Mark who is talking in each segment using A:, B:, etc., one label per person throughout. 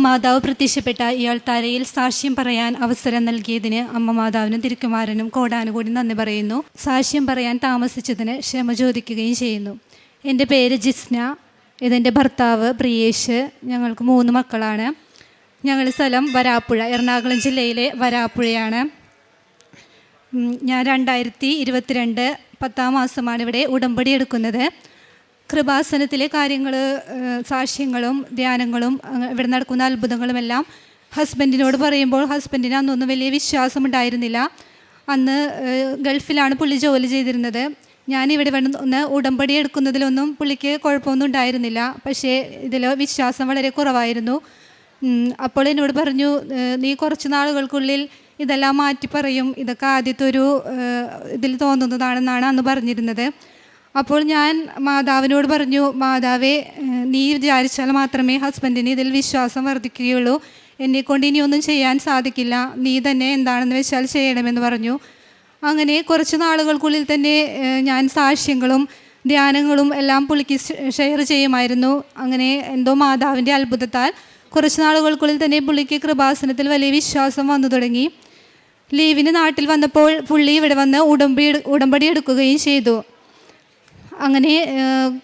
A: മാതാവ് പ്രത്യക്ഷപ്പെട്ട ഇയാൾ തലയിൽ സാക്ഷ്യം പറയാൻ അവസരം നൽകിയതിന് അമ്മ മാതാവിനും തിരുക്കുമാരനും കോടാനുകൂടി നന്ദി പറയുന്നു. സാക്ഷ്യം പറയാൻ താമസിച്ചതിന് ക്ഷമ ചോദിക്കുകയും ചെയ്യുന്നു. എന്റെ പേര് ജിസ്ന. ഇതെന്റെ ഭർത്താവ് പ്രിയേഷ്. ഞങ്ങൾക്ക് മൂന്ന് മക്കളാണ്. ഞങ്ങൾ സ്ഥലം വരാപ്പുഴ എറണാകുളം ജില്ലയിലെ വരാപ്പുഴയാണ്. ഞാൻ രണ്ടായിരത്തി ഇരുപത്തിരണ്ട് പത്താം മാസമാണ് ഇവിടെ ഉടമ്പടി എടുക്കുന്നത്. കൃപാസനത്തിലെ കാര്യങ്ങൾ സാക്ഷ്യങ്ങളും ധ്യാനങ്ങളും ഇവിടെ നടക്കുന്ന അത്ഭുതങ്ങളും എല്ലാം ഹസ്ബൻഡിനോട് പറയുമ്പോൾ ഹസ്ബൻഡിന് അന്നൊന്നും വലിയ വിശ്വാസം ഉണ്ടായിരുന്നില്ല അന്ന് ഗൾഫിലാണ് പുള്ളി ജോലി ചെയ്തിരുന്നത്. ഞാൻ ഇവിടെ വന്ന് ഉടമ്പടി എടുക്കുന്നതിലൊന്നും പുള്ളിക്ക് കുഴപ്പമൊന്നും ഉണ്ടായിരുന്നില്ല. പക്ഷേ ഇതിൽ വിശ്വാസം വളരെ കുറവായിരുന്നു. അപ്പോൾ എന്നോട് പറഞ്ഞു നീ കുറച്ച് നാളുകൾക്കുള്ളിൽ ഇതെല്ലാം മാറ്റി പറയും ഇതൊക്കെ ആദ്യത്തെ ഒരു ഇതിൽ തോന്നുന്നതാണെന്നാണ് അന്ന് പറഞ്ഞിരുന്നത്. അപ്പോൾ ഞാൻ മാതാവിനോട് പറഞ്ഞു മാതാവേ നീ വിചാരിച്ചാൽ മാത്രമേ ഹസ്ബൻഡിന് ഇതിൽ വിശ്വാസം വർദ്ധിക്കുകയുള്ളൂ. എന്നെക്കൊണ്ട് ഇനിയൊന്നും ചെയ്യാൻ സാധിക്കില്ല. നീ തന്നെ എന്താണെന്ന് വെച്ചാൽ ചെയ്യണമെന്ന് പറഞ്ഞു. അങ്ങനെ കുറച്ച് നാളുകൾക്കുള്ളിൽ തന്നെ ഞാൻ സാക്ഷ്യങ്ങളും ധ്യാനങ്ങളും എല്ലാം പുള്ളിക്ക് ഷെയർ ചെയ്യുമായിരുന്നു. അങ്ങനെ എന്തോ മാതാവിന്റെ അത്ഭുതത്താൽ കുറച്ച് നാളുകൾക്കുള്ളിൽ തന്നെ പുള്ളിക്ക് കൃപാസനത്തിൽ വലിയ വിശ്വാസം വന്നു തുടങ്ങി. ലീവിന് നാട്ടിൽ വന്നപ്പോൾ പുള്ളി ഇവിടെ വന്ന് ഉടമ്പടി ഉടമ്പടി എടുക്കുകയും ചെയ്തു. അങ്ങനെ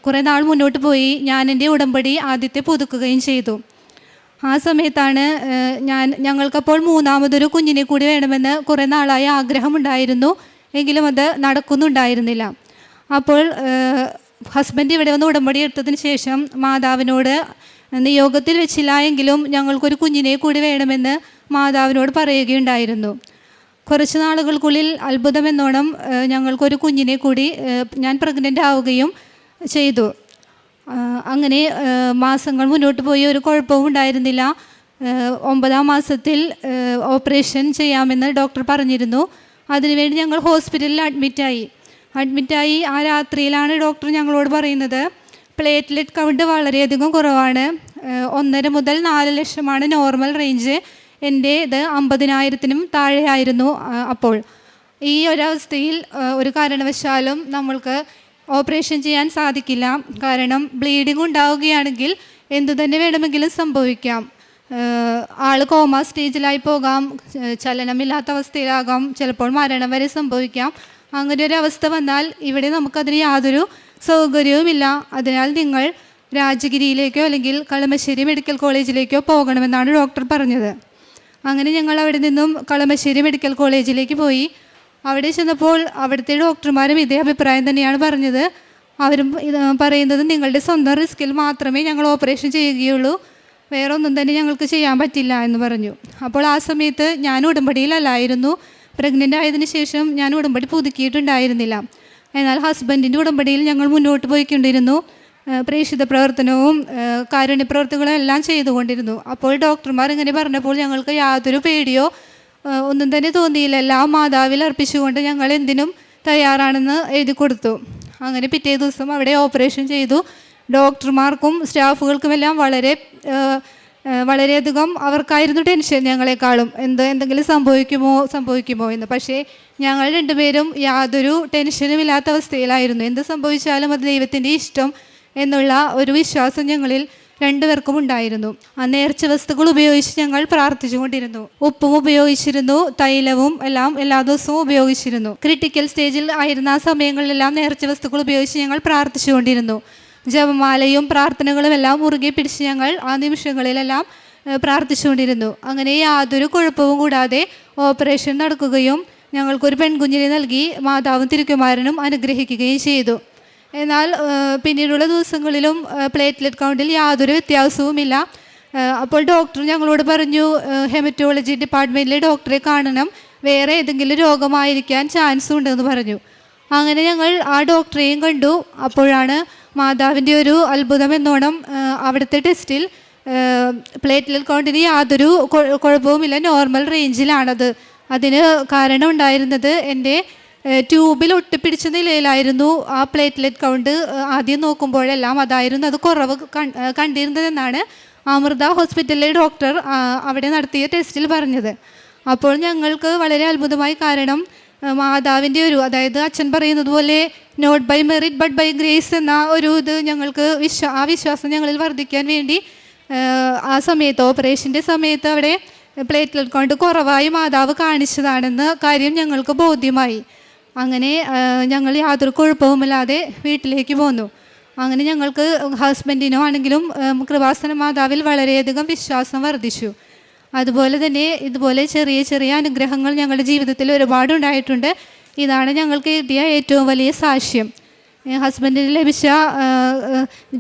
A: കുറേ നാൾ മുന്നോട്ട് പോയി ഞാൻ എന്റെ ഉടമ്പടി ആദ്യത്തെ പുതുക്കുകയും ചെയ്തു. ആ സമയത്താണ് ഞാൻ ഞങ്ങൾക്കപ്പോൾ മൂന്നാമതൊരു കുഞ്ഞിനെ കൂടി വേണമെന്ന് കുറേ നാളായി ആഗ്രഹമുണ്ടായിരുന്നു എങ്കിലും അത് നടക്കുന്നുണ്ടായിരുന്നില്ല. അപ്പോൾ ഹസ്ബൻഡ് ഇവിടെ വന്ന് ഉടമ്പടി എടുത്തതിന് ശേഷം മാതാവിനോട് നിയോഗത്തിൽ വെച്ചില്ല എങ്കിലും ഞങ്ങൾക്കൊരു കുഞ്ഞിനെ കൂടി വേണമെന്ന് മാതാവിനോട് പറയുകയുണ്ടായിരുന്നു. കുറച്ച് നാളുകൾക്കുള്ളിൽ അത്ഭുതമെന്നോണം ഞങ്ങൾക്കൊരു കുഞ്ഞിനെ കൂടി ഞാൻ പ്രഗ്നന്റ് ആവുകയും ചെയ്തു. അങ്ങനെ മാസങ്ങൾ മുന്നോട്ട് പോയി. ഒരു കുഴപ്പവും ഉണ്ടായിരുന്നില്ല. ഒമ്പതാം മാസത്തിൽ ഓപ്പറേഷൻ ചെയ്യാമെന്ന് ഡോക്ടർ പറഞ്ഞിരുന്നു. അതിനുവേണ്ടി ഞങ്ങൾ ഹോസ്പിറ്റലിൽ അഡ്മിറ്റായി. അഡ്മിറ്റായി ആ രാത്രിയിലാണ് ഡോക്ടർ ഞങ്ങളോട് പറയുന്നത് പ്ലേറ്റ്ലെറ്റ് കൗണ്ട് വളരെയധികം കുറവാണ്. ഒന്നര മുതൽ നാല് ലക്ഷമാണ് നോർമൽ റേഞ്ച്. എന്റെ ഇത് അമ്പതിനായിരത്തിനും താഴെയായിരുന്നു അപ്പോൾ. ഈ ഒരവസ്ഥയിൽ ഒരു കാരണവശാലും നമ്മൾക്ക് ഓപ്പറേഷൻ ചെയ്യാൻ സാധിക്കില്ല. കാരണം ബ്ലീഡിംഗ് ഉണ്ടാവുകയാണെങ്കിൽ എന്തു തന്നെ വേണമെങ്കിലും സംഭവിക്കാം. ആൾ കോമ സ്റ്റേജിലായി പോകാം ചലനമില്ലാത്ത അവസ്ഥയിലാകാം ചിലപ്പോൾ മരണം വരെ സംഭവിക്കാം. അങ്ങനെ ഒരു അവസ്ഥ വന്നാൽ ഇവിടെ നമുക്കതിന് യാതൊരു സൗകര്യവുമില്ല. അതിനാൽ നിങ്ങൾ രാജഗിരിയിലേക്കോ അല്ലെങ്കിൽ കളമശ്ശേരി മെഡിക്കൽ കോളേജിലേക്കോ പോകണമെന്നാണ് ഡോക്ടർ പറഞ്ഞത്. അങ്ങനെ ഞങ്ങൾ അവിടെ നിന്നും കളമശ്ശേരി മെഡിക്കൽ കോളേജിലേക്ക് പോയി. അവിടെ ചെന്നപ്പോൾ അവിടുത്തെ ഡോക്ടർമാരും ഇതേ അഭിപ്രായം തന്നെയാണ് പറഞ്ഞത്. അവരും പറയുന്നത് നിങ്ങളുടെ സ്വന്തം റിസ്കിൽ മാത്രമേ ഞങ്ങൾ ഓപ്പറേഷൻ ചെയ്യുകയുള്ളൂ. വേറെ ഒന്നും തന്നെ ഞങ്ങൾക്ക് ചെയ്യാൻ പറ്റില്ല എന്ന് പറഞ്ഞു. അപ്പോൾ ആ സമയത്ത് ഞാൻ ഉടമ്പടിയിലല്ലായിരുന്നു. പ്രഗ്നന്റ് ആയതിന് ശേഷം ഞാൻ ഉടമ്പടി പുതുക്കിയിട്ടുണ്ടായിരുന്നില്ല. എന്നാൽ ഹസ്ബൻഡിന്റെ ഉടമ്പടിയിൽ ഞങ്ങൾ മുന്നോട്ട് പോയിക്കൊണ്ടിരുന്നു. പ്രേക്ഷിത പ്രവർത്തനവും കാരുണ്യ പ്രവർത്തനങ്ങളും എല്ലാം ചെയ്തുകൊണ്ടിരുന്നു. അപ്പോൾ ഡോക്ടർമാർ ഇങ്ങനെ പറഞ്ഞപ്പോൾ ഞങ്ങൾക്ക് യാതൊരു പേടിയോ ഒന്നും തന്നെ തോന്നിയില്ല. എല്ലാം മാതാവിൽ അർപ്പിച്ചുകൊണ്ട് ഞങ്ങൾ എന്തിനും തയ്യാറാണെന്ന് എഴുതി കൊടുത്തു. അങ്ങനെ പിറ്റേ ദിവസം അവിടെ ഓപ്പറേഷൻ ചെയ്തു. ഡോക്ടർമാർക്കും സ്റ്റാഫുകൾക്കുമെല്ലാം വളരെ വളരെയധികം അവർക്കായിരുന്നു ടെൻഷൻ ഞങ്ങളെക്കാളും. എന്ത് എന്തെങ്കിലും സംഭവിക്കുമോ സംഭവിക്കുമോ എന്ന്. പക്ഷേ ഞങ്ങൾ രണ്ടുപേരും യാതൊരു ടെൻഷനും ഇല്ലാത്ത അവസ്ഥയിലായിരുന്നു. എന്ത് സംഭവിച്ചാലും അത് ദൈവത്തിന്റെ ഇഷ്ടം എന്നുള്ള ഒരു വിശ്വാസം ഞങ്ങളിൽ രണ്ടുപേർക്കും ഉണ്ടായിരുന്നു. ആ നേർച്ച വസ്തുക്കൾ ഉപയോഗിച്ച് ഞങ്ങൾ പ്രാർത്ഥിച്ചുകൊണ്ടിരുന്നു. ഉപ്പും ഉപയോഗിച്ചിരുന്നു തൈലവും എല്ലാം എല്ലാ ദിവസവും ഉപയോഗിച്ചിരുന്നു. ക്രിട്ടിക്കൽ സ്റ്റേജിൽ ആയിരുന്ന ആ സമയങ്ങളിലെല്ലാം നേർച്ച വസ്തുക്കൾ ഉപയോഗിച്ച് ഞങ്ങൾ പ്രാർത്ഥിച്ചുകൊണ്ടിരുന്നു. ജപമാലയും പ്രാർത്ഥനകളും എല്ലാം മുറുകെ പിടിച്ച് ഞങ്ങൾ ആ നിമിഷങ്ങളിലെല്ലാം പ്രാർത്ഥിച്ചുകൊണ്ടിരുന്നു. അങ്ങനെ യാതൊരു കുഴപ്പവും കൂടാതെ ഓപ്പറേഷൻ നടക്കുകയും ഞങ്ങൾക്കൊരു പെൺകുഞ്ഞിനെ നൽകി മാതാവും തിരുക്കുമാരനും അനുഗ്രഹിക്കുകയും ചെയ്തു. എന്നാൽ പിന്നീടുള്ള ദിവസങ്ങളിലും പ്ലേറ്റ്ലെറ്റ് കൗണ്ടിൽ യാതൊരു വ്യത്യാസവുമില്ല. അപ്പോൾ ഡോക്ടർ ഞങ്ങളോട് പറഞ്ഞു ഹെമറ്റോളജി ഡിപ്പാർട്ട്മെന്റിലെ ഡോക്ടറെ കാണണം. വേറെ ഏതെങ്കിലും രോഗമായിരിക്കാൻ ചാൻസ് ഉണ്ടെന്ന് പറഞ്ഞു. അങ്ങനെ ഞങ്ങൾ ആ ഡോക്ടറെയും കണ്ടു. അപ്പോഴാണ് മാതാവിന്റെ ഒരു അത്ഭുതം എന്നോണം അവിടുത്തെ ടെസ്റ്റിൽ പ്ലേറ്റ്ലെറ്റ് കൗണ്ടിന് യാതൊരു കുഴപ്പവുമില്ല. നോർമൽ റേഞ്ചിലാണത് അതിന് കാരണം ഉണ്ടായിരുന്നത് എന്റെ ട്യൂബിൽ ഒട്ടിപ്പിടിച്ച നിലയിലായിരുന്നു ആ പ്ലേറ്റ്ലെറ്റ് കൗണ്ട്. ആദ്യം നോക്കുമ്പോഴെല്ലാം അതായിരുന്നു അത് കുറവ് കണ്ടിരുന്നതെന്നാണ് അമൃത ഹോസ്പിറ്റലിലെ ഡോക്ടർ അവിടെ നടത്തിയ ടെസ്റ്റിൽ പറഞ്ഞത്. അപ്പോൾ ഞങ്ങൾക്ക് വളരെ അത്ഭുതമായി കാരണം മാതാവിന്റെ ഒരു അതായത് അച്ഛൻ പറയുന്നത് പോലെ not by merit but by grace എന്ന ഒരു ഇത് ഞങ്ങൾക്ക് വിശ്വാ ആ വിശ്വാസം ഞങ്ങളിൽ വർദ്ധിക്കാൻ വേണ്ടി ആ സമയത്ത് ഓപ്പറേഷന്റെ സമയത്ത് അവിടെ പ്ലേറ്റ്ലെറ്റ് കൗണ്ട് കുറവായി മാതാവ് കാണിച്ചതാണെന്ന കാര്യം ഞങ്ങൾക്ക് ബോധ്യമായി. അങ്ങനെ ഞങ്ങൾ യാതൊരു കുഴപ്പവുമില്ലാതെ വീട്ടിലേക്ക് പോന്നു. അങ്ങനെ ഞങ്ങൾക്ക് ഹസ്ബൻഡിനോ ആണെങ്കിലും കൃപാസന മാതാവിൽ വളരെയധികം വിശ്വാസം വർദ്ധിച്ചു. അതുപോലെ തന്നെ ഇതുപോലെ ചെറിയ ചെറിയ അനുഗ്രഹങ്ങൾ ഞങ്ങളുടെ ജീവിതത്തിൽ ഒരുപാട് ഉണ്ടായിട്ടുണ്ട്. ഇതാണ് ഞങ്ങൾക്ക് കിട്ടിയ ഏറ്റവും വലിയ സാക്ഷ്യം. ഹസ്ബൻഡിന് ലഭിച്ച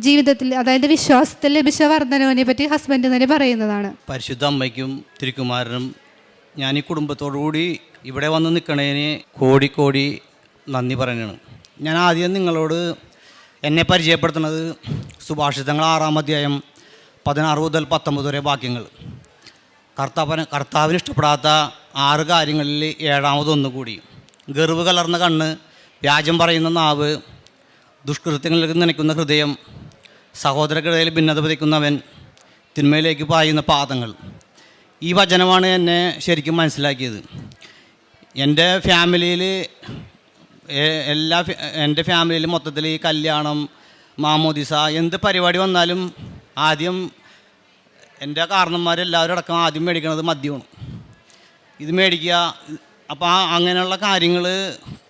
A: ജീവിതത്തിൽ അതായത് വിശ്വാസത്തിൽ ലഭിച്ച വർധനവിനെ പറ്റി ഹസ്ബൻഡ് തന്നെ പറയുന്നതാണ്.
B: പരിശുദ്ധ അമ്മയ്ക്കും തിരുക്കുമാരനും ഞാൻ ഈ കുടുംബത്തോടുകൂടി ഇവിടെ വന്ന് നിൽക്കണതിന് കോടി കോടി നന്ദി പറയുകയാണ് ഞാൻ ആദ്യം നിങ്ങളോട് എന്നെ പരിചയപ്പെടുത്തുന്നത് സുഭാഷിതങ്ങൾ ആറാം അധ്യായം പതിനാറ് മുതൽ പത്തൊമ്പത് വരെ വാക്യങ്ങൾ. കർത്താവിന് കർത്താവിന് ഇഷ്ടപ്പെടാത്ത ആറ് കാര്യങ്ങളിൽ ഏഴാമതൊന്നുകൂടി ഗർവ് കലർന്ന കണ്ണ് വ്യാജം പറയുന്ന നാവ് ദുഷ്കൃത്യങ്ങളിൽ നനയ്ക്കുന്ന ഹൃദയം സഹോദരക്കിടയിൽ ഭിന്നത പതിക്കുന്നവൻ തിന്മയിലേക്ക് പായുന്ന പാദങ്ങൾ ഈ വചനമാണ് എന്നെ ശരിക്കും മനസ്സിലാക്കിയത്. എന്റെ ഫാമിലിയിൽ എല്ലാ എന്റെ ഫാമിലിയിൽ മൊത്തത്തിൽ ഈ കല്യാണം മാമോദിസ എന്ത് പരിപാടി വന്നാലും ആദ്യം എന്റെ കാരണന്മാരെല്ലാവരും അടക്കം ആദ്യം മേടിക്കണത് മദ്യമാണ്. ഇത് മേടിക്കുക. അപ്പോൾ ആ അങ്ങനെയുള്ള കാര്യങ്ങൾ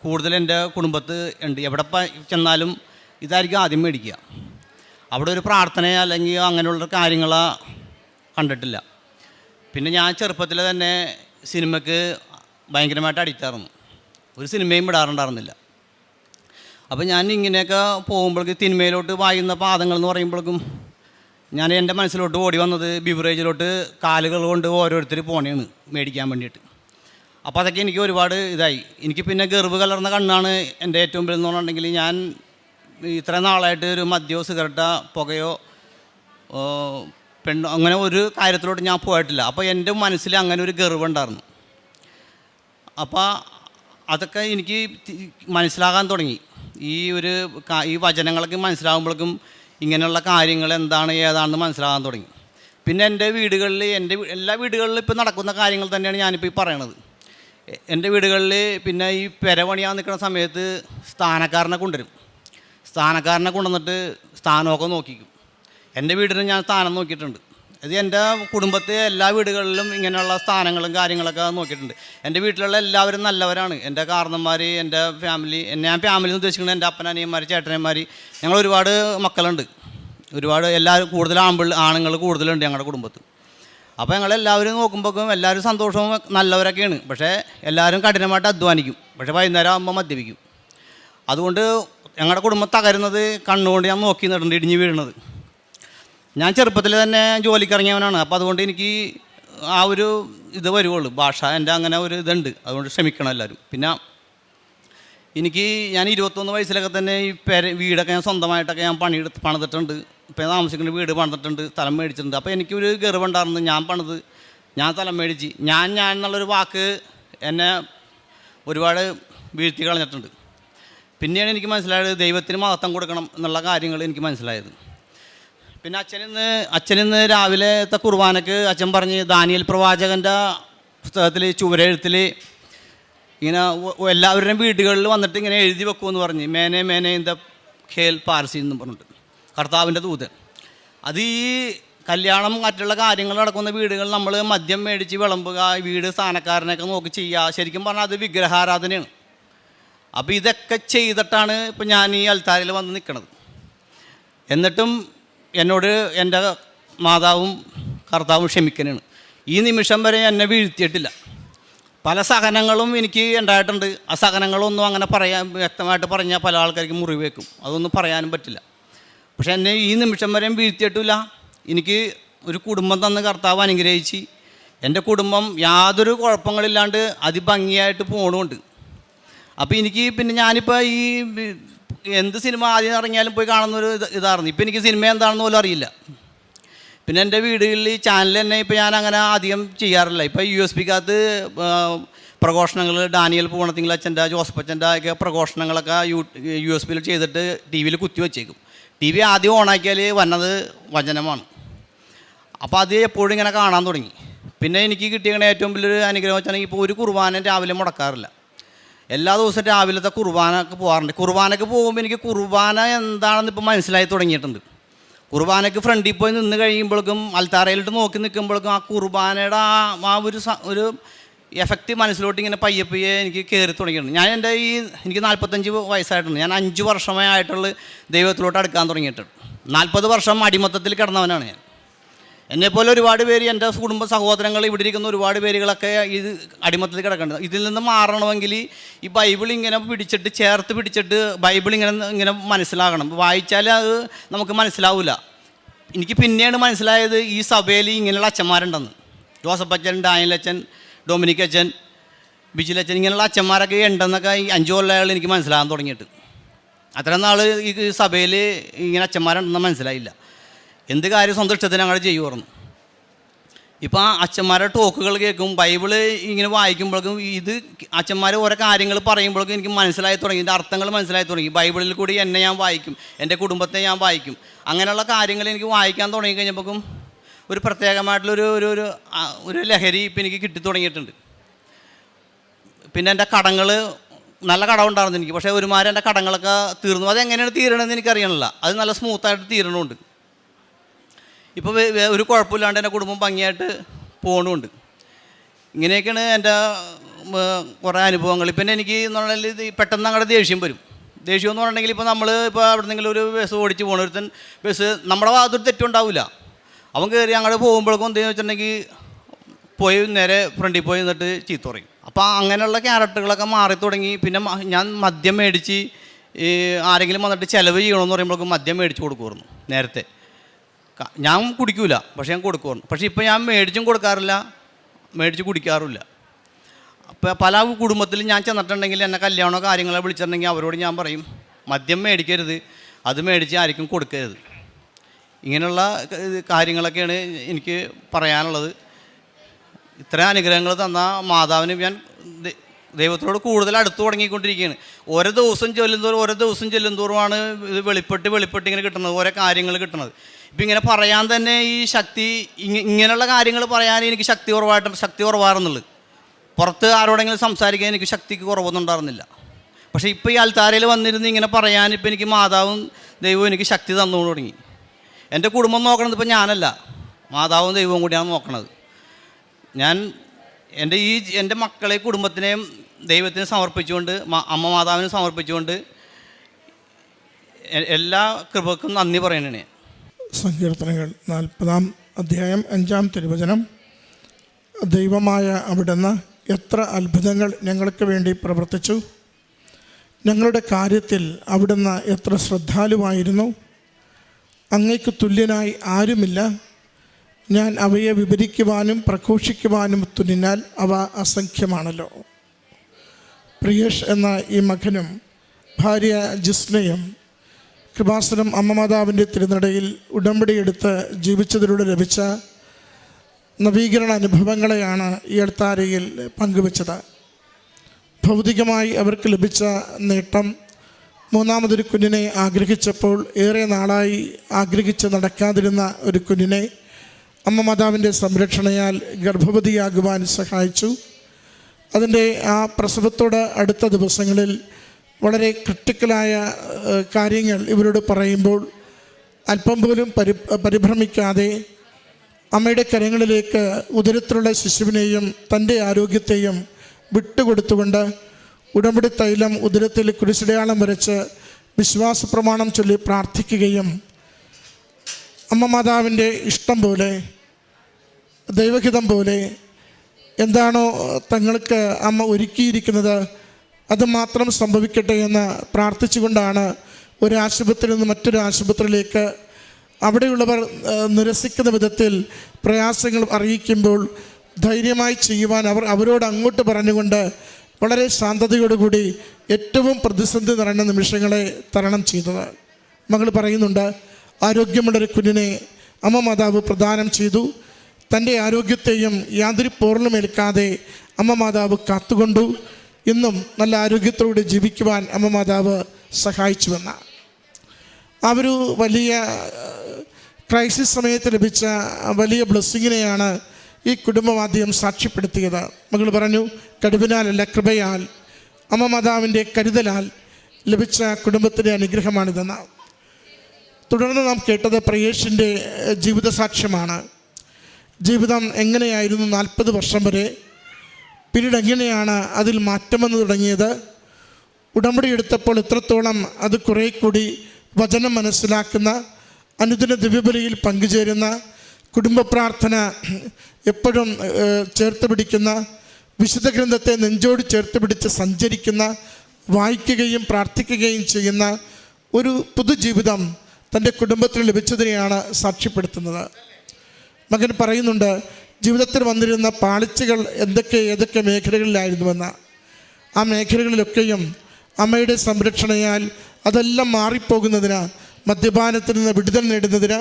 B: കൂടുതൽ എന്റെ കുടുംബത്ത് ഉണ്ട്. എവിടെ ചെന്നാലും ഇതായിരിക്കും ആദ്യം മേടിക്കുക. അവിടെ ഒരു പ്രാർത്ഥന അല്ലെങ്കിൽ അങ്ങനെയുള്ള കാര്യങ്ങളോ കണ്ടിട്ടില്ല. പിന്നെ ഞാൻ ചെറുപ്പത്തിൽ തന്നെ സിനിമയ്ക്ക് ഭയങ്കരമായിട്ട് അടിക്റ്റായിരുന്നു ഒരു സിനിമയും വിടാറുണ്ടായിരുന്നില്ല അപ്പോൾ ഞാൻ ഇങ്ങനെയൊക്കെ പോകുമ്പോഴേക്ക് സിനിമയിലോട്ട് വായുന്ന പാദങ്ങൾ എന്ന് പറയുമ്പോഴേക്കും ഞാൻ എന്റെ മനസ്സിലോട്ട് ഓടി വന്നത് ബിവറേജിലോട്ട് കാലുകൾ കൊണ്ട് ഓരോരുത്തർ പോണേന്ന് മേടിക്കാൻ വേണ്ടിയിട്ട്. അപ്പോൾ അതൊക്കെ എനിക്ക് ഒരുപാട് ഇതായി. എനിക്ക് പിന്നെ ഗർവ് കലർന്ന കണ്ണാണ് എന്റെ ഏറ്റവും വലുതെന്ന് പറഞ്ഞിട്ടുണ്ടെങ്കിൽ ഞാൻ ഇത്ര നാളായിട്ട് ഒരു മദ്യമോ സിഗരറ്റോ പുകയോ പെണ്ണോ അങ്ങനെ ഒരു കാര്യത്തിലോട്ട് ഞാൻ പോയിട്ടില്ല. അപ്പോൾ എന്റെ മനസ്സിൽ അങ്ങനെ ഒരു ഗർവുണ്ടായിരുന്നു അപ്പോൾ അതൊക്കെ എനിക്ക് മനസ്സിലാകാൻ തുടങ്ങി. ഈ ഒരു ഈ വചനങ്ങളൊക്കെ മനസ്സിലാകുമ്പോഴേക്കും ഇങ്ങനെയുള്ള കാര്യങ്ങൾ എന്താണ് ഏതാണെന്ന് മനസ്സിലാകാൻ തുടങ്ങി. പിന്നെ എന്റെ വീടുകളിൽ എന്റെ എല്ലാ വീടുകളിലും ഇപ്പോൾ നടക്കുന്ന കാര്യങ്ങൾ തന്നെയാണ് ഞാനിപ്പോൾ ഈ പറയണത്. എന്റെ വീടുകളിൽ പിന്നെ ഈ പെരപണിയാൻ നിൽക്കുന്ന സമയത്ത് സ്ഥാനക്കാരനെ കൊണ്ടുവരും. സ്ഥാനക്കാരനെ കൊണ്ടുവന്നിട്ട് സ്ഥാനമൊക്കെ നോക്കിക്കും. എന്റെ വീടിന് ഞാൻ സ്ഥാനം നോക്കിയിട്ടുണ്ട്. ഇത് എന്റെ കുടുംബത്തെ എല്ലാ വീടുകളിലും ഇങ്ങനെയുള്ള സ്ഥാനങ്ങളും കാര്യങ്ങളൊക്കെ നോക്കിയിട്ടുണ്ട്. എന്റെ വീട്ടിലുള്ള എല്ലാവരും നല്ലവരാണ്. എന്റെ കാരണന്മാർ എന്റെ ഫാമിലി ഞാൻ ഫാമിലി എന്ന് ഉദ്ദേശിക്കുന്നത് എന്റെ അപ്പനനിയന്മാർ ചേട്ടനന്മാർ ഞങ്ങൾ ഒരുപാട് മക്കളുണ്ട്. ഒരുപാട് എല്ലാവരും കൂടുതൽ ആമ്പിൾ ആണുങ്ങൾ കൂടുതലുണ്ട് ഞങ്ങളുടെ കുടുംബത്ത്. അപ്പോൾ ഞങ്ങളെല്ലാവരും നോക്കുമ്പോഴേക്കും എല്ലാവരും സന്തോഷവും നല്ലവരൊക്കെയാണ്. പക്ഷേ എല്ലാവരും കഠിനമായിട്ട് അധ്വാനിക്കും. പക്ഷേ വൈകുന്നേരം ആകുമ്പോൾ മദ്യപിക്കും. അതുകൊണ്ട് ഞങ്ങളുടെ കുടുംബം തകരുന്നത് കണ്ണുകൊണ്ട് ഞാൻ നോക്കി നിന്നിട്ടുണ്ട് ഇടിഞ്ഞ് വീഴുന്നത്. ഞാൻ ചെറുപ്പത്തിൽ തന്നെ ജോലിക്ക് ഇറങ്ങിയവനാണ് അപ്പോൾ അതുകൊണ്ട് എനിക്ക് ആ ഒരു ഇത് വരുവുള്ളൂ. ഭാഷ എന്റെ അങ്ങനെ ഒരു ഇതുണ്ട്. അതുകൊണ്ട് ക്ഷമിക്കണം എല്ലാവരും. പിന്നെ എനിക്ക് ഞാൻ ഇരുപത്തൊന്ന് വയസ്സിലൊക്കെ തന്നെ ഈ പെര വീടൊക്കെ ഞാൻ സ്വന്തമായിട്ടൊക്കെ ഞാൻ പണിയെടുത്ത് പണിതിട്ടുണ്ട്. ഇപ്പോൾ ഞാൻ താമസിക്കുന്ന വീട് പണിതിട്ടുണ്ട്. സ്ഥലം മേടിച്ചിട്ടുണ്ട്. അപ്പോൾ എനിക്കൊരു ഗർവുണ്ടായിരുന്നു. ഞാൻ പണിത് ഞാൻ സ്ഥലം മേടിച്ച്. ഞാൻ ഞാൻ എന്നുള്ളൊരു വാക്ക് എന്നെ ഒരുപാട് വീഴ്ത്തി കളഞ്ഞിട്ടുണ്ട്. പിന്നെയാണ് എനിക്ക് മനസ്സിലായത് ദൈവത്തിന് മഹത്വം കൊടുക്കണം എന്നുള്ള കാര്യങ്ങൾ എനിക്ക് മനസ്സിലായത്. പിന്നെ അച്ഛനിന്ന് അച്ഛനിന്ന് രാവിലത്തെ കുർബാനക്ക് അച്ഛൻ പറഞ്ഞ് ദാനിയൽ പ്രവാചകന്റെ പുസ്തകത്തിൽ ചുവരെഴുത്തിൽ ഇങ്ങനെ എല്ലാവരുടെയും വീടുകളിൽ വന്നിട്ട് ഇങ്ങനെ എഴുതി വെക്കുമെന്ന് പറഞ്ഞ് മേനെ മേനെ ഇൻ ദ ഖേൽ പാർസി എന്നും പറഞ്ഞിട്ട്. കർത്താവിന്റെ ദൂതൻ. അത് ഈ കല്യാണം മറ്റുള്ള കാര്യങ്ങൾ നടക്കുന്ന വീടുകൾ നമ്മൾ മദ്യം മേടിച്ച് വിളമ്പുക വീട് സ്ഥാനക്കാരനൊക്കെ നോക്കി ചെയ്യുക ശരിക്കും പറഞ്ഞാൽ അത് വിഗ്രഹാരാധനയാണ്. അപ്പോൾ ഇതൊക്കെ ചെയ്തിട്ടാണ് ഇപ്പം ഞാൻ ഈ അൽത്താരയിൽ വന്ന് നിൽക്കുന്നത് എന്നിട്ടും എന്നോട് എന്റെ മാതാവും കർത്താവും ക്ഷമിക്കനാണ് ഈ നിമിഷം വരെ എന്നെ വീഴ്ത്തിയിട്ടില്ല. പല സഹനങ്ങളും എനിക്ക് ഉണ്ടായിട്ടുണ്ട്. ആ സഹനങ്ങളൊന്നും അങ്ങനെ പറയാൻ വ്യക്തമായിട്ട് പറഞ്ഞാൽ പല ആൾക്കാർക്ക് മുറിവേക്കും അതൊന്നും പറയാനും പറ്റില്ല. പക്ഷെ എന്നെ ഈ നിമിഷം വരെയും വീഴ്ത്തിയിട്ടില്ല. എനിക്ക് ഒരു കുടുംബം തന്ന് കർത്താവ് അനുഗ്രഹിച്ച് എന്റെ കുടുംബം യാതൊരു കുഴപ്പങ്ങളില്ലാണ്ട് അതിഭംഗിയായിട്ട് പോണുണ്ട്. അപ്പോൾ എനിക്ക് പിന്നെ ഞാനിപ്പോൾ ഈ എന്ത് സിനിമ ആദ്യം ഇറങ്ങിയാലും പോയി കാണുന്ന ഒരു ഇത് ഇതായിരുന്നു. ഇപ്പം എനിക്ക് സിനിമ എന്താണെന്ന് പോലും അറിയില്ല. പിന്നെ എന്റെ വീടുകളിൽ ഈ ചാനൽ തന്നെ ഇപ്പോൾ ഞാൻ അങ്ങനെ അധികം ചെയ്യാറില്ല. ഇപ്പോൾ യു എസ് പിക്കകത്ത് പ്രഘോഷണങ്ങൾ ഡാനിയൽ പൂണത്തിങ്കൾ അച്ഛന്റെ ജോസഫ് അച്ഛന്റെ ഒക്കെ പ്രഘോഷണങ്ങളൊക്കെ യു യു എസ് പിയിൽ ചെയ്തിട്ട് ടി വിയിൽ കുത്തി വെച്ചേക്കും. ടി വി ആദ്യം ഓണാക്കിയാൽ വന്നത് വചനമാണ്. അപ്പോൾ അത് എപ്പോഴും ഇങ്ങനെ കാണാൻ തുടങ്ങി. പിന്നെ എനിക്ക് കിട്ടിയ ഏറ്റവും വലിയൊരു അനുഗ്രഹം വെച്ചാണെങ്കിൽ ഇപ്പോൾ ഒരു കുർബാന രാവിലെ മുടക്കാറില്ല. എല്ലാ ദിവസവും രാവിലത്തെ കുർബാനക്ക് പോകാറുണ്ട്. കുർബാനക്ക് പോകുമ്പോൾ എനിക്ക് കുർബാന എന്താണെന്ന് ഇപ്പോൾ മനസ്സിലായി തുടങ്ങിയിട്ടുണ്ട്. കുർബാനയ്ക്ക് ഫ്രണ്ടിൽ പോയി നിന്ന് കഴിയുമ്പോഴേക്കും അൽത്താറയിലിട്ട് നോക്കി നിൽക്കുമ്പോഴേക്കും ആ കുർബാനയുടെ ആ ആ ഒരു ഒരു എഫക്റ്റ് മനസ്സിലോട്ട് ഇങ്ങനെ പയ്യെ പയ്യെ എനിക്ക് കയറി തുടങ്ങിയിട്ടുണ്ട്. ഞാൻ എന്റെ ഈ എനിക്ക് നാൽപ്പത്തഞ്ച് വയസ്സായിട്ടുണ്ട്. ഞാൻ അഞ്ച് വർഷമേ ആയിട്ടുള്ള ദൈവത്തിലോട്ട് അടുക്കാൻ തുടങ്ങിയിട്ടുണ്ട്. നാൽപ്പത് വർഷം അടിമത്തത്തിൽ കിടന്നവനാണ് ഞാൻ. എന്നെപ്പോലെ ഒരുപാട് പേര് എന്റെ കുടുംബ സഹോദരങ്ങൾ ഇവിടെ ഇരിക്കുന്ന ഒരുപാട് പേരുകളൊക്കെ ഇത് അടിമത്തത്തിൽ കിടക്കേണ്ടത് ഇതിൽ നിന്ന് മാറണമെങ്കിൽ ഈ ബൈബിൾ ഇങ്ങനെ പിടിച്ചിട്ട് ചേർത്ത് പിടിച്ചിട്ട് ബൈബിൾ ഇങ്ങനെ ഇങ്ങനെ മനസ്സിലാകണം. വായിച്ചാൽ അത് നമുക്ക് മനസ്സിലാവില്ല. എനിക്ക് പിന്നെയാണ് മനസ്സിലായത് ഈ സഭയിൽ ഇങ്ങനെയുള്ള അച്ഛന്മാരുണ്ടെന്ന്. ജോസഫ് അച്ഛൻ ഡാനിൽ അച്ഛൻ ഡൊമിനിക് അച്ഛൻ ബിജിലച്ഛൻ ഇങ്ങനെയുള്ള അച്ഛന്മാരൊക്കെ ഉണ്ടെന്നൊക്കെ ഈ അഞ്ചു കൊല്ലയാൾ എനിക്ക് മനസ്സിലാകാൻ തുടങ്ങിയിട്ട്. അത്ര നാൾ ഈ സഭയിൽ ഇങ്ങനെ അച്ഛന്മാരുണ്ടെന്ന് മനസ്സിലായില്ല. എന്ത് കാര്യം സന്തുഷ്ടത്തിന് ഞങ്ങൾ ചെയ്യുമായിരുന്നു ഇപ്പം ആ അച്ഛന്മാരുടെ ടോക്കുകൾ കേൾക്കും ബൈബിൾ ഇങ്ങനെ വായിക്കുമ്പോഴേക്കും ഇത് അച്ഛന്മാർ ഓരോ കാര്യങ്ങൾ പറയുമ്പോഴേക്കും എനിക്ക് മനസ്സിലായി തുടങ്ങി ഇതിന്റെ അർത്ഥങ്ങൾ മനസ്സിലായി തുടങ്ങി. ബൈബിളിൽ കൂടി എന്നെ ഞാൻ വായിക്കും എന്റെ കുടുംബത്തെ ഞാൻ വായിക്കും. അങ്ങനെയുള്ള കാര്യങ്ങൾ എനിക്ക് വായിക്കാൻ തുടങ്ങി കഴിഞ്ഞപ്പോഴേക്കും ഒരു പ്രത്യേകമായിട്ടുള്ളൊരു ഒരു ഒരു ഒരു ലഹരി ഇപ്പം എനിക്ക് കിട്ടി തുടങ്ങിയിട്ടുണ്ട്. പിന്നെ എന്റെ കടങ്ങൾ നല്ല കടം ഉണ്ടായിരുന്നു എനിക്ക് പക്ഷേ ഒരുമാതിരി എന്റെ കടങ്ങളൊക്കെ തീർന്നു. അതെങ്ങനെയാണ് തീരണമെന്ന് എനിക്കറിയണില്ല. അത് നല്ല സ്മൂത്തായിട്ട് തീരണമുണ്ട് ഇപ്പോൾ ഒരു കുഴപ്പമില്ലാണ്ട് എന്റെ കുടുംബം ഭംഗിയായിട്ട് പോകണമുണ്ട് ഇങ്ങനെയൊക്കെയാണ് എന്റെ കുറേ അനുഭവങ്ങൾ. പിന്നെ എനിക്ക് എന്ന് പറഞ്ഞാൽ പെട്ടെന്ന് അങ്ങോട്ട് ദേഷ്യം വരും. ദേഷ്യം എന്ന് പറഞ്ഞിട്ടുണ്ടെങ്കിൽ ഇപ്പോൾ നമ്മൾ ഇപ്പോൾ എവിടെന്നെങ്കിലും ഒരു ബസ് ഓടിച്ച് പോകണ ഒരുത്തൻ ബസ് നമ്മുടെ ഭാഗത്തൊരു തെറ്റുണ്ടാവില്ല അവൻ കയറി അങ്ങോട്ട് പോകുമ്പോഴേക്കും എന്തെന്ന് വെച്ചിട്ടുണ്ടെങ്കിൽ പോയി നേരെ ഫ്രണ്ടിൽ പോയി നിന്നിട്ട് ചീത്ത പറയും. അപ്പോൾ അങ്ങനെയുള്ള ക്യാരക്ടറുകളൊക്കെ മാറി തുടങ്ങി. പിന്നെ ഞാൻ മദ്യം മേടിച്ച് ആരെങ്കിലും വന്നിട്ട് ചിലവ് ചെയ്യണമെന്ന് പറയുമ്പോഴേക്കും മദ്യം മേടിച്ച് കൊടുക്കുമായിരുന്നു നേരത്തെ. ഞാൻ കുടിക്കൂല പക്ഷേ ഞാൻ കൊടുക്കുമായിരുന്നു പക്ഷേ ഇപ്പോൾ ഞാൻ മേടിച്ചും കൊടുക്കാറില്ല മേടിച്ച് കുടിക്കാറുമില്ല. അപ്പോൾ പല കുടുംബത്തിൽ ഞാൻ ചെന്നിട്ടുണ്ടെങ്കിൽ എന്നെ കല്യാണമോ കാര്യങ്ങളോ വിളിച്ചിട്ടുണ്ടെങ്കിൽ അവരോട് ഞാൻ പറയും മദ്യം മേടിക്കരുത് അത് മേടിച്ച് ആർക്കും കൊടുക്കരുത്. ഇങ്ങനെയുള്ള കാര്യങ്ങളൊക്കെയാണ് എനിക്ക് പറയാനുള്ളത്. ഇത്ര അനുഗ്രഹങ്ങൾ തന്ന മാതാവിന് ഞാൻ ദൈവത്തോട് കൂടുതൽ അടുത്ത് തുടങ്ങിക്കൊണ്ടിരിക്കുകയാണ്. ഓരോ ദിവസം ചെല്ലുന്തോറും ഓരോ ദിവസം ചെല്ലുന്തോറുമാണ് ഇത് വെളിപ്പെട്ട് വെളിപ്പെട്ട് ഇങ്ങനെ കിട്ടുന്നത് ഓരോ കാര്യങ്ങൾ കിട്ടുന്നത്. ഇപ്പം ഇങ്ങനെ പറയാൻ തന്നെ ഈ ശക്തി ഇങ്ങ- ഇങ്ങനെയുള്ള കാര്യങ്ങൾ പറയാൻ എനിക്ക് ശക്തി കുറവായിട്ട് ശക്തി കുറവാറുന്നുള്ളു പുറത്ത് ആരോടെങ്കിലും സംസാരിക്കാൻ എനിക്ക് ശക്തിക്ക് കുറവൊന്നും ഉണ്ടായിരുന്നില്ല. പക്ഷേ ഇപ്പോൾ ഈ അൽത്താരയിൽ വന്നിരുന്ന് ഇങ്ങനെ പറയാൻ ഇപ്പം എനിക്ക് മാതാവും ദൈവവും എനിക്ക് ശക്തി തന്നു തുടങ്ങി. എന്റെ കുടുംബം നോക്കണത് ഇപ്പം ഞാനല്ല. മാതാവും ദൈവവും കൂടിയാണ് നോക്കണത്. ഞാൻ എന്റെ ഈ എന്റെ മക്കളെ കുടുംബത്തിനെയും ദൈവത്തിന് സമർപ്പിച്ചുകൊണ്ട് അമ്മ മാതാവിന് സമർപ്പിച്ചുകൊണ്ട് എല്ലാ കൃപക്കും നന്ദി പറയണേ
C: സങ്കീർത്തനങ്ങൾ. നാൽപ്പതാം അധ്യായം അഞ്ചാം തിരുവചനം. ദൈവമായ അവിടുന്ന് എത്ര അത്ഭുതങ്ങൾ ഞങ്ങൾക്ക് വേണ്ടി പ്രവർത്തിച്ചു. ഞങ്ങളുടെ കാര്യത്തിൽ അവിടുന്ന് എത്ര ശ്രദ്ധാലുവായിരുന്നു. അങ്ങയ്ക്ക് തുല്യനായി ആരുമില്ല. ഞാൻ അവയെ വിവരിക്കുവാനും പ്രഘോഷിക്കുവാനും തുനിഞ്ഞാൽ അവ അസംഖ്യമാണല്ലോ. പ്രിയേഷ് എന്ന ഈ മകനും ഭാര്യ ജിസ്നയും കൃപാസനം അമ്മമാതാവിന്റെ തിരുനടയിൽ ഉടമ്പടിയെടുത്ത് ജീവിച്ചതിലൂടെ ലഭിച്ച നവീകരണ അനുഭവങ്ങളെയാണ് ഈ അടുത്താരയിൽ പങ്കുവച്ചത്. ഭൗതികമായി അവർക്ക് ലഭിച്ച നേട്ടം മൂന്നാമതൊരു കുഞ്ഞിനെ ആഗ്രഹിച്ചപ്പോൾ ഏറെ നാളായി ആഗ്രഹിച്ച് നടക്കാതിരുന്ന ഒരു കുഞ്ഞിനെ അമ്മ മാതാവിന്റെ സംരക്ഷണയാൽ ഗർഭവതിയാകുവാൻ സഹായിച്ചു. അതിന്റെ ആ പ്രസവത്തോട് അടുത്ത ദിവസങ്ങളിൽ വളരെ ക്രിട്ടിക്കലായ കാര്യങ്ങൾ ഇവരോട് പറയുമ്പോൾ അല്പം പോലും പരി പരിഭ്രമിക്കാതെ അമ്മയുടെ കരങ്ങളിലേക്ക് ഉദരത്തിലുള്ള ശിശുവിനെയും തന്റെ ആരോഗ്യത്തെയും വിട്ടുകൊടുത്തുകൊണ്ട് ഉടമ്പടി തൈലം ഉദരത്തിൽ കുരിശടയാളം വരച്ച് വിശ്വാസ പ്രമാണം ചൊല്ലി പ്രാർത്ഥിക്കുകയും അമ്മ മാതാവിന്റെ ഇഷ്ടം പോലെ ദൈവഹിതം പോലെ എന്താണോ തങ്ങൾക്ക് അമ്മ ഒരുക്കിയിരിക്കുന്നത് അത് മാത്രം സംഭവിക്കട്ടെ എന്ന് പ്രാർത്ഥിച്ചുകൊണ്ടാണ് ഒരു ആശുപത്രിയിൽ നിന്ന് മറ്റൊരു ആശുപത്രിയിലേക്ക് അവിടെയുള്ളവർ നിരസിക്കുന്ന വിധത്തിൽ പ്രയാസങ്ങൾ അറിയിക്കുമ്പോൾ ധൈര്യമായി ചെയ്യുവാൻ അവർ അവരോട് അങ്ങോട്ട് പറഞ്ഞുകൊണ്ട് വളരെ ശാന്തതയോടുകൂടി ഏറ്റവും പ്രതിസന്ധി നിറഞ്ഞ നിമിഷങ്ങളെ തരണം ചെയ്തത്. മകൾ പറയുന്നുണ്ട് ആരോഗ്യമുള്ളൊരു കുഞ്ഞിനെ അമ്മ മാതാവ് പ്രദാനം ചെയ്തു. തന്റെ ആരോഗ്യത്തെയും യാതൊരു പോർണമേൽക്കാതെ അമ്മ മാതാവ് കാത്തുകൊണ്ടു. ഇന്നും നല്ല ആരോഗ്യത്തോടെ ജീവിക്കുവാൻ അമ്മ മാതാവ് സഹായിച്ചുവെന്ന ആ ഒരു വലിയ ക്രൈസിസ് സമയത്ത് ലഭിച്ച വലിയ ബ്ലെസ്സിങ്ങിനെയാണ് ഈ കുടുംബം ആദ്യം സാക്ഷ്യപ്പെടുത്തിയത്. മകൾ പറഞ്ഞു കടുവിനാലല്ല കൃപയാൽ അമ്മ മാതാവിന്റെ കരുതലാൽ ലഭിച്ച കുടുംബത്തിന്റെ അനുഗ്രഹമാണിതെന്ന്. തുടർന്ന് നാം കേട്ടത് പ്രയേഷിന്റെ ജീവിത സാക്ഷ്യമാണ് ജീവിതം എങ്ങനെയായിരുന്നു നാൽപ്പത് വർഷം വരെ പിന്നീട് എങ്ങനെയാണ് അതിൽ മാറ്റം വന്നു തുടങ്ങിയത്? ഉടമ്പടി എടുത്തപ്പോൾ ഇത്രത്തോളം അത് കുറേ കൂടി വചനം മനസ്സിലാക്കുന്ന അനുദിന ദിവ്യബലിയിൽ പങ്കുചേരുന്ന കുടുംബ പ്രാർത്ഥന എപ്പോഴും ചേർത്ത് പിടിക്കുന്ന വിശുദ്ധ ഗ്രന്ഥത്തെ നെഞ്ചോട് ചേർത്ത് പിടിച്ച് സഞ്ചരിക്കുന്ന വായിക്കുകയും പ്രാർത്ഥിക്കുകയും ചെയ്യുന്ന ഒരു പുതുജീവിതം തന്റെ കുടുംബത്തിന് ലഭിച്ചതിനെയാണ് സാക്ഷ്യപ്പെടുത്തുന്നത്. മകൻ പറയുന്നുണ്ട് ജീവിതത്തിൽ വന്നിരുന്ന പാളിച്ചകൾ എന്തൊക്കെ ഏതൊക്കെ മേഖലകളിലായിരുന്നുവെന്ന് ആ മേഖലകളിലൊക്കെയും അമ്മയുടെ സംരക്ഷണയാൽ അതെല്ലാം മാറിപ്പോകുന്നതിന് മദ്യപാനത്തിൽ നിന്ന് വിടുതൽ നേടുന്നതിന്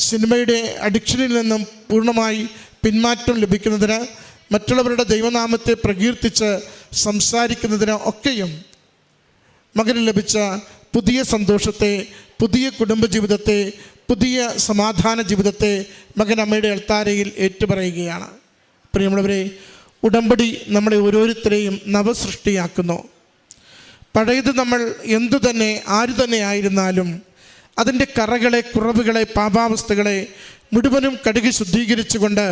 C: സിനിമയുടെ അഡിക്ഷനിൽ നിന്നും പൂർണമായി പിന്മാറ്റം ലഭിക്കുന്നതിന് മറ്റുള്ളവരുടെ ദൈവനാമത്തെ പ്രകീർത്തിച്ച് സംസാരിക്കുന്നതിന് ഒക്കെയും മകന് ലഭിച്ച പുതിയ സന്തോഷത്തെ പുതിയ കുടുംബജീവിതത്തെ പുതിയ സമാധാന ജീവിതത്തെ മകൻ അമ്മയുടെ അൾത്താരയിൽ ഏറ്റുപറയുകയാണ്. പ്രിയമുള്ളവരെ ഉടമ്പടി നമ്മളെ ഓരോരുത്തരെയും നവസൃഷ്ടിയാക്കുന്നു. പഴയത് നമ്മൾ എന്തു തന്നെ ആരു തന്നെ ആയിരുന്നാലും അതിന്റെ കറകളെ കുറവുകളെ പാപാവസ്ഥകളെ മുഴുവനും കടുകി ശുദ്ധീകരിച്ചുകൊണ്ട്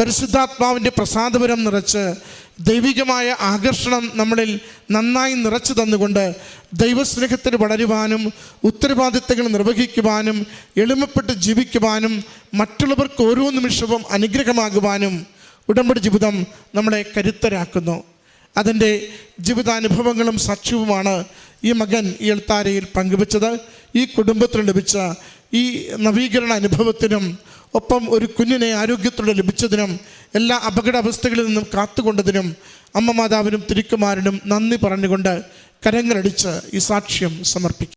C: പരിശുദ്ധാത്മാവിന്റെ പ്രസാദപുരം നിറച്ച് ദൈവികമായ ആകർഷണം നമ്മളിൽ നന്നായി നിറച്ചു തന്നുകൊണ്ട് ദൈവസ്നേഹത്തിൽ വളരുവാനും ഉത്തരവാദിത്തങ്ങൾ നിർവഹിക്കുവാനും എളിമപ്പെട്ട് ജീവിക്കുവാനും മറ്റുള്ളവർക്ക് ഓരോ നിമിഷവും അനുഗ്രഹമാകുവാനും ഉടമ്പടി ജീവിതം നമ്മളെ കരുത്തരാക്കുന്നു. അതിന്റെ ജീവിതാനുഭവങ്ങളും സാക്ഷ്യവുമാണ് ഈ മകൻ ഈ എൽത്താരയിൽ പങ്കുവച്ചത്. ഈ കുടുംബത്തിന് ലഭിച്ച ഈ നവീകരണ അനുഭവത്തിനും ഒപ്പം ഒരു കുഞ്ഞിനെ ആരോഗ്യത്തോടെ ലഭിച്ചതിനും എല്ലാ അപകടാവസ്ഥകളിൽ നിന്നും കാത്തുകൊണ്ടതിനും അമ്മ മാതാവിനും തിരുക്കുമാരനും നന്ദി പറഞ്ഞുകൊണ്ട് കരങ്ങളടിച്ച് ഈ സാക്ഷ്യം സമർപ്പിക്കും